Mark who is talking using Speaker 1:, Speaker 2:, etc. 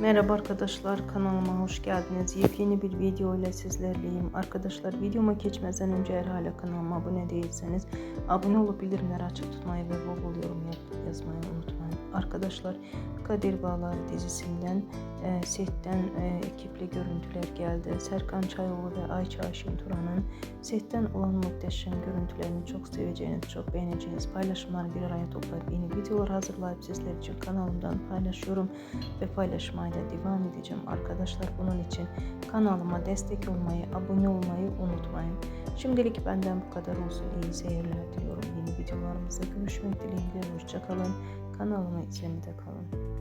Speaker 1: Merhaba arkadaşlar kanalıma hoş geldiniz. Yepyeni bir video ile sizlerleyim. Arkadaşlar videoma geçmeden önce eğer hala kanalıma abone değilseniz abone olup bildirimleri açık tutmayı ve bol bol yorum yazmayı. Arkadaşlar Kadir Bağlar dizisinden e, setten e, ekiple görüntüler geldi. Serkan Çayoğlu ve Ayça Aşin Turan'ın setten olan muhteşem görüntülerini çok seveceğiniz, çok beğeneceğiniz paylaşımları bir araya toplayıp yeni videolar hazırlayıp sizler için kanalımdan paylaşıyorum ve paylaşmaya da devam edeceğim arkadaşlar. Bunun için kanalıma destek olmayı, abone olmayı unutmayın. Şimdilik benden bu kadar olsun. İyi seyirler diliyorum. Yeni videolarımızda görüşmek dileğiyle. Hoşçakalın. Kanalıma izlemede kalın.